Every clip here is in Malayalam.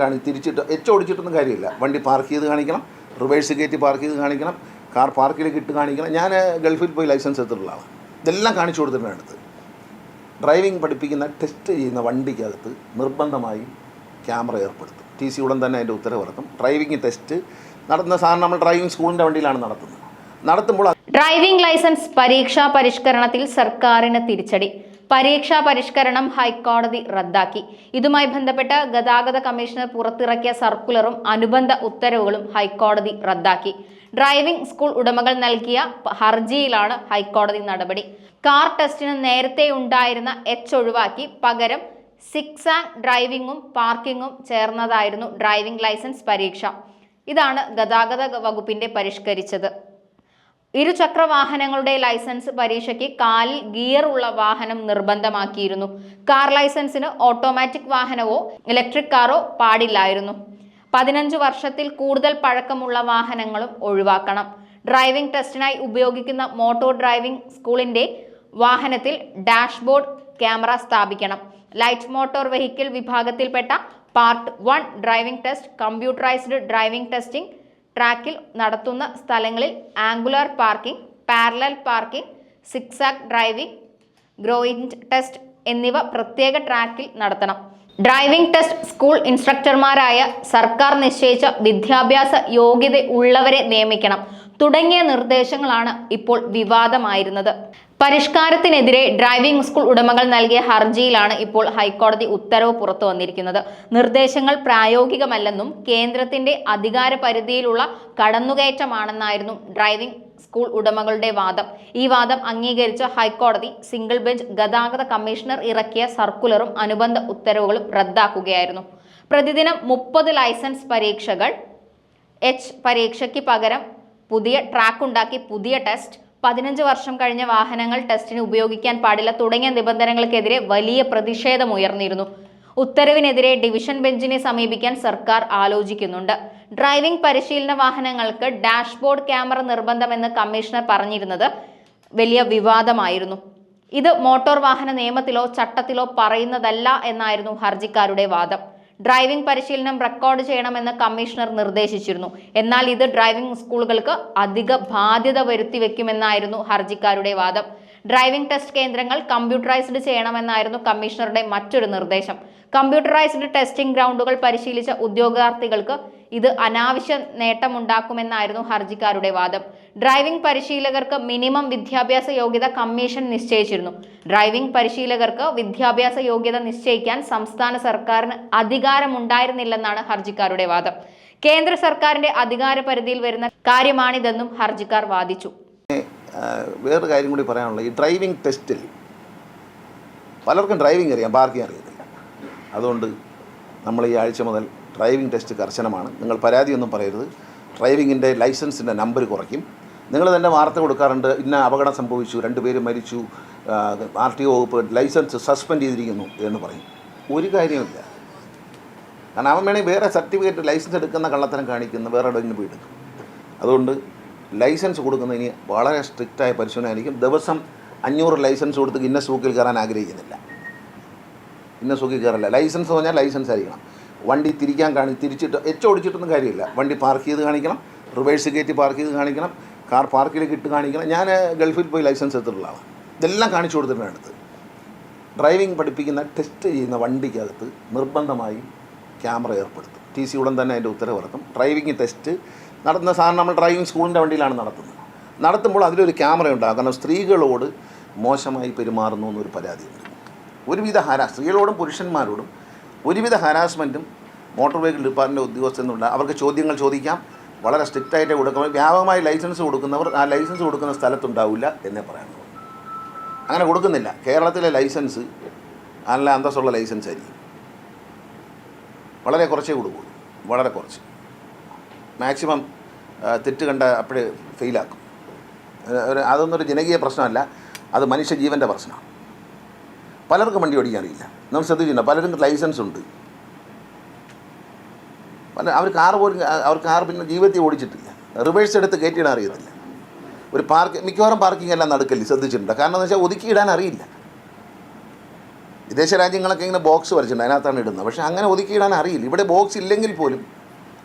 കാണി തിരിച്ചിട്ട് എച്ച് ഓടിച്ചിട്ടൊന്നും കാര്യമില്ല. വണ്ടി പാർക്ക് ചെയ്ത് കാണിക്കണം റിവേഴ്സ് കയറ്റി പാർക്ക് ചെയ്ത് കാണിക്കണം കാർ പാർക്കിലേക്ക് ഇട്ട് കാണിക്കണം. ഞാൻ ഗൾഫിൽ പോയി ലൈസൻസ് എടുത്തിട്ടുള്ള ആളാണ് ഇതെല്ലാം കാണിച്ചു കൊടുത്തിട്ടാണ് അടുത്ത്. ഡ്രൈവിംഗ് പഠിപ്പിക്കുന്ന ടെസ്റ്റ് ചെയ്യുന്ന വണ്ടിക്കകത്ത് നിർബന്ധമായും ക്യാമറ ഏർപ്പെടുത്തും. ടി സി ഉടൻ തന്നെ അതിന്റെ ഉത്തരവ് ഇറക്കും. ഡ്രൈവിംഗ് ടെസ്റ്റ് നടത്തുന്ന സാധാരണ നമ്മൾ ഡ്രൈവിംഗ് സ്കൂളിന്റെ വണ്ടിയിലാണ് നടത്തുന്നത്. നടത്തുമ്പോൾ ഡ്രൈവിംഗ് ലൈസൻസ് പരീക്ഷാ പരിഷ്കരണത്തിൽ സർക്കാരിന് തിരിച്ചടി. പരീക്ഷാ പരിഷ്കരണം ഹൈക്കോടതി റദ്ദാക്കി. ഇതുമായി ബന്ധപ്പെട്ട് ഗതാഗത കമ്മീഷണർ പുറത്തിറക്കിയ സർക്കുലറും അനുബന്ധ ഉത്തരവുകളും ഹൈക്കോടതി റദ്ദാക്കി. ഡ്രൈവിംഗ് സ്കൂൾ ഉടമകൾ നൽകിയ ഹർജിയിലാണ് ഹൈക്കോടതി നടപടി. കാർ ടെസ്റ്റിന് നേരത്തെ ഉണ്ടായിരുന്ന എച്ച് ഒഴിവാക്കി. പകരം സിക്സ് ആങ് ഡ്രൈവിംഗും പാർക്കിങ്ങും ചേർന്നതായിരുന്നു ഡ്രൈവിംഗ് ലൈസൻസ് പരീക്ഷ. ഇതാണ് ഗതാഗത വകുപ്പിന്റെ പരിഷ്കരിച്ചത്. ഇരുചക്ര വാഹനങ്ങളുടെ ലൈസൻസ് പരീക്ഷയ്ക്ക് കാലിൽ ഗിയർ ഉള്ള വാഹനം നിർബന്ധമാക്കിയിരുന്നു. കാർ ലൈസൻസിന് ഓട്ടോമാറ്റിക് വാഹനവോ ഇലക്ട്രിക് കാറോ പാടില്ലായിരുന്നു. പതിനഞ്ച് വർഷത്തിൽ കൂടുതൽ പഴക്കമുള്ള വാഹനങ്ങളും ഒഴിവാക്കണം. ഡ്രൈവിംഗ് ടെസ്റ്റിനായി ഉപയോഗിക്കുന്ന മോട്ടോർ ഡ്രൈവിംഗ് സ്കൂളിന്റെ വാഹനത്തിൽ ഡാഷ്ബോർഡ് ക്യാമറ സ്ഥാപിക്കണം. ലൈറ്റ് മോട്ടോർ വെഹിക്കിൾ വിഭാഗത്തിൽപ്പെട്ട part one driving test computerised driving testing ട്രാക്കിൽ നടത്തുന്ന സ്ഥലങ്ങളിൽ angular parking parallel parking zigzag driving ground test എന്നിവ പ്രത്യേക ട്രാക്കിൽ നടത്തണം. ഡ്രൈവിംഗ് ടെസ്റ്റ് സ്കൂൾ ഇൻസ്ട്രക്ടർമാരായ സർക്കാർ നിശ്ചയിച്ച വിദ്യാഭ്യാസ യോഗ്യത ഉള്ളവരെ നിയമിക്കണം തുടങ്ങിയ നിർദ്ദേശങ്ങളാണ് ഇപ്പോൾ വിവാദമായിരുന്നത്. പരിഷ്കാരത്തിനെതിരെ ഡ്രൈവിംഗ് സ്കൂൾ ഉടമകൾ നൽകിയ ഹർജിയിലാണ് ഇപ്പോൾ ഹൈക്കോടതി ഉത്തരവ് പുറത്തു വന്നിരിക്കുന്നത്. നിർദ്ദേശങ്ങൾ പ്രായോഗികമല്ലെന്നും കേന്ദ്രത്തിന്റെ അധികാര പരിധിയിലുള്ള കടന്നുകയറ്റമാണെന്നായിരുന്നു ഡ്രൈവിംഗ് സ്കൂൾ ഉടമകളുടെ വാദം. ഈ വാദം അംഗീകരിച്ച ഹൈക്കോടതി സിംഗിൾ ബെഞ്ച് ഗതാഗത കമ്മീഷണർ ഇറക്കിയ സർക്കുലറും അനുബന്ധ ഉത്തരവുകളും റദ്ദാക്കുകയായിരുന്നു. പ്രതിദിനം മുപ്പത് ലൈസൻസ് പരീക്ഷകൾ എച്ച് പരീക്ഷയ്ക്ക് പകരം പുതിയ ട്രാക്ക് ഉണ്ടാക്കി പുതിയ ടെസ്റ്റ് പതിനഞ്ച് വർഷം കഴിഞ്ഞ വാഹനങ്ങൾ ടെസ്റ്റിന് ഉപയോഗിക്കാൻ പാടില്ല. തുടങ്ങിയ നിബന്ധനകൾക്കെതിരെ വലിയ പ്രതിഷേധം ഉയർന്നിരുന്നു. ഉത്തരവിനെതിരെ ഡിവിഷൻ ബെഞ്ചിനെ സമീപിക്കാൻ സർക്കാർ ആലോചിക്കുന്നുണ്ട്. ഡ്രൈവിംഗ് പരിശീലന വാഹനങ്ങൾക്ക് ഡാഷ്ബോർഡ് ക്യാമറ നിർബന്ധമെന്ന് കമ്മീഷണർ പറഞ്ഞിരുന്നത് വലിയ വിവാദമായിരുന്നു. ഇത് മോട്ടോർ വാഹന നിയമത്തിലോ ചട്ടത്തിലോ പറയുന്നതല്ല എന്നായിരുന്നു ഹർജിക്കാരുടെ വാദം. ഡ്രൈവിംഗ് പരിശീലനം റെക്കോർഡ് ചെയ്യണമെന്ന് കമ്മീഷണർ നിർദ്ദേശിച്ചിരുന്നു. എന്നാൽ ഇത് ഡ്രൈവിംഗ് സ്കൂളുകൾക്ക് അധിക ബാധ്യത വരുത്തി വെക്കുമെന്നായിരുന്നു ഹർജിക്കാരുടെ വാദം. ഡ്രൈവിംഗ് ടെസ്റ്റ് കേന്ദ്രങ്ങൾ കമ്പ്യൂട്ടറൈസ്ഡ് ചെയ്യണമെന്നായിരുന്നു കമ്മീഷണറുടെ മറ്റൊരു നിർദ്ദേശം. കമ്പ്യൂട്ടറൈസ്ഡ് ടെസ്റ്റിംഗ് ഗ്രൗണ്ടുകൾ പരിശീലിച്ച ഉദ്യോഗാർത്ഥികൾക്ക് ഇത് അനാവശ്യ നേട്ടമുണ്ടാക്കുമെന്നായിരുന്നു ഹർജിക്കാരുടെ വാദം. ഡ്രൈവിംഗ് പരിശീലകർക്ക് മിനിമം വിദ്യാഭ്യാസ യോഗ്യത കമ്മീഷൻ നിശ്ചയിച്ചിരുന്നു. ഡ്രൈവിംഗ് പരിശീലകർക്ക് വിദ്യാഭ്യാസ യോഗ്യത നിശ്ചയിക്കാൻ സംസ്ഥാന സർക്കാരിന് അധികാരമുണ്ടായിരുന്നില്ലെന്നാണ് ഹർജിക്കാരുടെ വാദം. കേന്ദ്ര സർക്കാരിന്റെ അധികാര പരിധിയിൽ വരുന്ന കാര്യമാണിതെന്നും ഹർജിക്കാർ വാദിച്ചു. വേറൊരു കാര്യം കൂടി പറയാനുള്ളത്. ഈ ഡ്രൈവിംഗ് ടെസ്റ്റിൽ പലർക്കും ഡ്രൈവിംഗ് അറിയാം പാർക്കിംഗ് അറിയത്തില്ല. അതുകൊണ്ട് നമ്മൾ ഈ ആഴ്ച മുതൽ ഡ്രൈവിംഗ് ടെസ്റ്റ് കർശനമാണ്. നിങ്ങൾ പരാതിയൊന്നും പറയരുത്. ഡ്രൈവിങ്ങിന്റെ ലൈസൻസിന്റെ നമ്പർ കുറയ്ക്കും. നിങ്ങൾ തന്നെ വാർത്ത കൊടുക്കാറുണ്ട് ഇന്ന അപകടം സംഭവിച്ചു രണ്ട് പേര് മരിച്ചു ആർ ടി ഒ വകുപ്പ് ലൈസൻസ് സസ്പെൻഡ് ചെയ്തിരിക്കുന്നു എന്ന് പറയും. ഒരു കാര്യമില്ല കാരണം അവൻ വേണമെങ്കിൽ വേറെ സർട്ടിഫിക്കറ്റ് ലൈസൻസ് എടുക്കുന്ന കള്ളത്തരം കാണിക്കുന്ന വേറെ എവിടെയെങ്കിലും പോയി എടുക്കും. അതുകൊണ്ട് ലൈസൻസ് കൊടുക്കുന്നതിന് വളരെ സ്ട്രിക്റ്റായ പരിശോധന ആയിരിക്കും ദിവസം അഞ്ഞൂറ് ലൈസൻസ് കൊടുത്ത് ഇന്ന സൂക്കിൽ കയറാൻ ആഗ്രഹിക്കുന്നില്ല. ഇന്ന സൂക്കിൽ കയറില്ല. ലൈസൻസ് പറഞ്ഞാൽ ലൈസൻസ് ആയിരിക്കണം. വണ്ടി തിരിക്കാൻ കാണി തിരിച്ചിട്ട് എച്ച് ഓടിച്ചിട്ടൊന്നും കാര്യമില്ല. വണ്ടി പാർക്ക് ചെയ്ത് കാണിക്കണം റിവേഴ്സ് കയറ്റി പാർക്ക് ചെയ്ത് കാണിക്കണം കാർ പാർക്കിലേക്ക് ഇട്ട് കാണിക്കണം. ഞാൻ ഗൾഫിൽ പോയി ലൈസൻസ് എടുത്തിട്ടുള്ള ആളാണ് ഇതെല്ലാം കാണിച്ചു കൊടുത്തിട്ടാണ് അടുത്ത് ഡ്രൈവിംഗ് പഠിപ്പിക്കുന്ന ടെസ്റ്റ് ചെയ്യുന്ന വണ്ടിക്കകത്ത് നിർബന്ധമായും ക്യാമറ ഏർപ്പെടുത്തും. ടി സി ഉടൻ തന്നെ അതിന്റെ ഉത്തരവിറക്കും ഡ്രൈവിംഗ് ടെസ്റ്റ് നടത്തുന്ന സാധനം നമ്മൾ ഡ്രൈവിംഗ് സ്കൂളിന്റെ വണ്ടിയിലാണ് നടത്തുന്നത്. നടത്തുമ്പോൾ അതിലൊരു ക്യാമറ ഉണ്ടാകും കാരണം സ്ത്രീകളോട് മോശമായി പെരുമാറുന്നു എന്നൊരു പരാതിയുണ്ട് ഒരുവിധ ഹരാ സ്ത്രീകളോടും പുരുഷന്മാരോടും ഒരുവിധ ഹരാസ്മെന്റും മോട്ടോർ വെഹിക്കിൾ ഡിപ്പാർട്ട്മെന്റ് ഉദ്യോഗസ്ഥനുള്ള അവർക്ക് ചോദ്യങ്ങൾ ചോദിക്കാം. വളരെ സ്ട്രിക്റ്റായിട്ട് കൊടുക്കുമ്പോൾ വ്യാപകമായി ലൈസൻസ് കൊടുക്കുന്നവർ ആ ലൈസൻസ് കൊടുക്കുന്ന സ്ഥലത്തുണ്ടാവില്ല എന്നേ പറയാനുള്ളൂ. അങ്ങനെ കൊടുക്കുന്നില്ല. കേരളത്തിലെ ലൈസൻസ് നല്ല അന്തസ്സുള്ള ലൈസൻസ് ആയിരിക്കും. വളരെ കുറച്ചേ കൊടുക്കുള്ളൂ. വളരെ കുറച്ച്. മാക്സിമം തെറ്റ് കണ്ട അപ്പോഴേ ഫെയിലാക്കും. അതൊന്നൊരു ജനകീയ പ്രശ്നമല്ല അത് മനുഷ്യജീവന്റെ പ്രശ്നമാണ്. പലർക്കും വണ്ടി ഓടിക്കാൻ അറിയില്ല. നമ്മൾ ശ്രദ്ധിച്ചിട്ടുണ്ട്? പലരും ലൈസൻസ് ഉണ്ട്. പല അവർ കാർ പോലും അവർ കാർ പിന്നെ ജീവിതത്തിൽ ഓടിച്ചിട്ടില്ല. റിവേഴ്സ് എടുത്ത് കയറ്റിയിടാൻ അറിയത്തില്ല. ഒരു പാർക്ക് മിക്കവാറും പാർക്കിംഗ് എല്ലാം നടക്കില്ല ശ്രദ്ധിച്ചിട്ടുണ്ട്? കാരണം എന്ന് വെച്ചാൽ ഒതുക്കിയിടാൻ അറിയില്ല. വിദേശ രാജ്യങ്ങളൊക്കെ ഇങ്ങനെ ബോക്സ് വരച്ചിട്ടുണ്ട് അതിനകത്താണ് ഇടുന്നത്. പക്ഷേ അങ്ങനെ ഒതുക്കിയിടാൻ അറിയില്ല. ഇവിടെ ബോക്സ് ഇല്ലെങ്കിൽ പോലും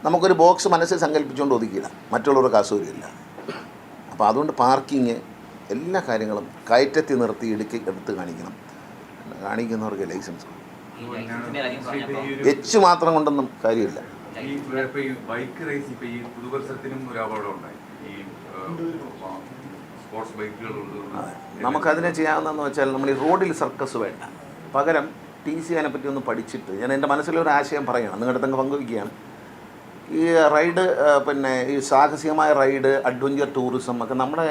നമുക്കൊരു ബോക്സ് മനസ്സിൽ സങ്കല്പിച്ചുകൊണ്ട് ഒതുക്കിയിടാം. മറ്റുള്ളവർക്ക് അസൂര്യമില്ല അപ്പോൾ അതുകൊണ്ട് പാർക്കിങ് എല്ലാ കാര്യങ്ങളും കയറ്റത്തി നിർത്തി ഇടുക്കി എടുത്ത് കാണിക്കണം. കാണിക്കുന്നവർക്ക് ലൈസൻസ് എച്ച് മാത്രം കൊണ്ടൊന്നും കാര്യമില്ല. ഈ ബൈക്ക് റേസ് ഇപ്പൊ ഈ പുതുവർഷത്തിനും ഒരു അപകടം ഉണ്ടായി. ഈ സ്പോർട്സ്. നമുക്കതിനെ ചെയ്യാവുന്നതെന്ന് വെച്ചാൽ നമ്മൾ ഈ റോഡിൽ സർക്കസ് വേണ്ട. പകരം ടി സി അതിനെപ്പറ്റി ഒന്ന് പഠിച്ചിട്ട് ഞാൻ എന്റെ മനസ്സിലൊരു ആശയം പറയുകയാണ് നിങ്ങളുടെ തന്നെ പങ്കുവയ്ക്കുകയാണ്. ഈ റൈഡ് പിന്നെ ഈ സാഹസികമായ റൈഡ് അഡ്വഞ്ചർ ടൂറിസം ഒക്കെ നമ്മുടെ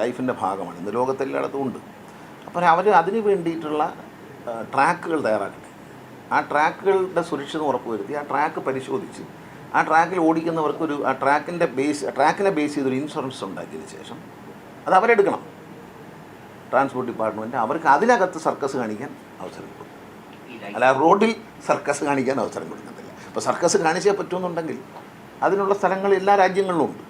ലൈഫിന്റെ ഭാഗമാണ്. ഇന്ന് ലോകത്തെല്ലായിടത്തും ഉണ്ട്. അപ്പോൾ അവർ അതിന് വേണ്ടിയിട്ടുള്ള ട്രാക്കുകൾ തയ്യാറാക്കട്ടെ ആ ട്രാക്കുകളുടെ സുരക്ഷിതം ഉറപ്പുവരുത്തി ആ ട്രാക്ക് പരിശോധിച്ച് ആ ട്രാക്കിൽ ഓടിക്കുന്നവർക്കൊരു ആ ട്രാക്കിന്റെ ബേസ് ട്രാക്കിനെ ബേസ് ചെയ്തൊരു ഇൻഷുറൻസ് ഉണ്ടാക്കിയതിന് ശേഷം അത് അവരെടുക്കണം. ട്രാൻസ്പോർട്ട് ഡിപ്പാർട്ട്മെന്റ് അവർക്ക് അതിനകത്ത് സർക്കസ് കാണിക്കാൻ അവസരം കൊടുക്കും. അല്ല റോഡിൽ സർക്കസ് കാണിക്കാൻ അവസരം കൊടുക്കുന്നില്ല ഇപ്പോൾ സർക്കസ് കാണിച്ചേ പറ്റുമെന്നുണ്ടെങ്കിൽ അതിനുള്ള സ്ഥലങ്ങൾ എല്ലാ രാജ്യങ്ങളിലും ഉണ്ട്.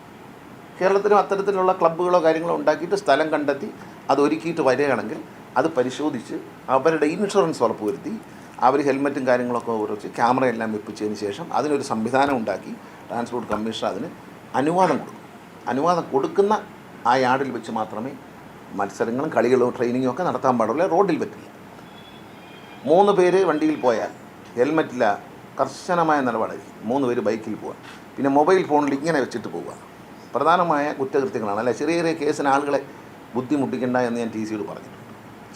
കേരളത്തിലും അത്തരത്തിലുള്ള ക്ലബ്ബുകളോ കാര്യങ്ങളോ ഉണ്ടാക്കിയിട്ട് സ്ഥലം കണ്ടെത്തി അത് ഒരുക്കിയിട്ട് വരികയാണെങ്കിൽ അത് പരിശോധിച്ച് അവരുടെ ഇൻഷുറൻസ് ഉറപ്പുവരുത്തി അവർ ഹെൽമറ്റും കാര്യങ്ങളൊക്കെ ഉറച്ച് ക്യാമറയെല്ലാം വെപ്പിച്ചതിന് ശേഷം അതിനൊരു സംവിധാനം ഉണ്ടാക്കി ട്രാൻസ്പോർട്ട് കമ്മീഷണർ അതിന് അനുവാദം കൊടുക്കും. അനുവാദം കൊടുക്കുന്ന ആ യാർഡിൽ വെച്ച് മാത്രമേ മത്സരങ്ങളും കളികളും ട്രെയിനിങ്ങും ഒക്കെ നടത്താൻ പാടുള്ളൂ. റോഡിൽ പറ്റില്ല. മൂന്ന് പേര് വണ്ടിയിൽ പോയാൽ ഹെൽമറ്റില്ല കർശനമായ നിലപാടായിരിക്കും മൂന്ന് പേര് ബൈക്കിൽ പോവുക പിന്നെ മൊബൈൽ ഫോണിൽ ഇങ്ങനെ വെച്ചിട്ട് പോവുക പ്രധാനമായ കുറ്റകൃത്യങ്ങളാണ്. അല്ലെ? ചെറിയ ചെറിയ കേസിന് ആളുകളെ ബുദ്ധിമുട്ടിക്കണ്ട എന്ന് ഞാൻ ടി സിയോട് പറഞ്ഞിട്ടുണ്ട്.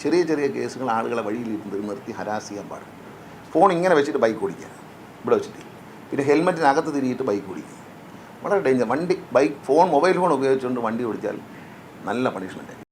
ചെറിയ ചെറിയ കേസുകൾ ആളുകളെ വഴിയിൽ നിർത്തി ഹരാസ് ചെയ്യാൻ പാടില്ല. ഫോൺ ഇങ്ങനെ വെച്ചിട്ട് ബൈക്ക് ഓടിക്കുക. ഇവിടെ വെച്ചിട്ട്. പിന്നെ ഹെൽമെറ്റിനകത്ത് തിരിയിട്ട് ബൈക്ക് ഓടിക്കുക. വളരെ ഡേഞ്ചർ. വണ്ടി ബൈക്ക് ഫോൺ മൊബൈൽ ഫോൺ ഉപയോഗിച്ചുകൊണ്ട് വണ്ടി ഓടിച്ചാൽ നല്ല പണിഷ്മെന്റ് ആയിരിക്കും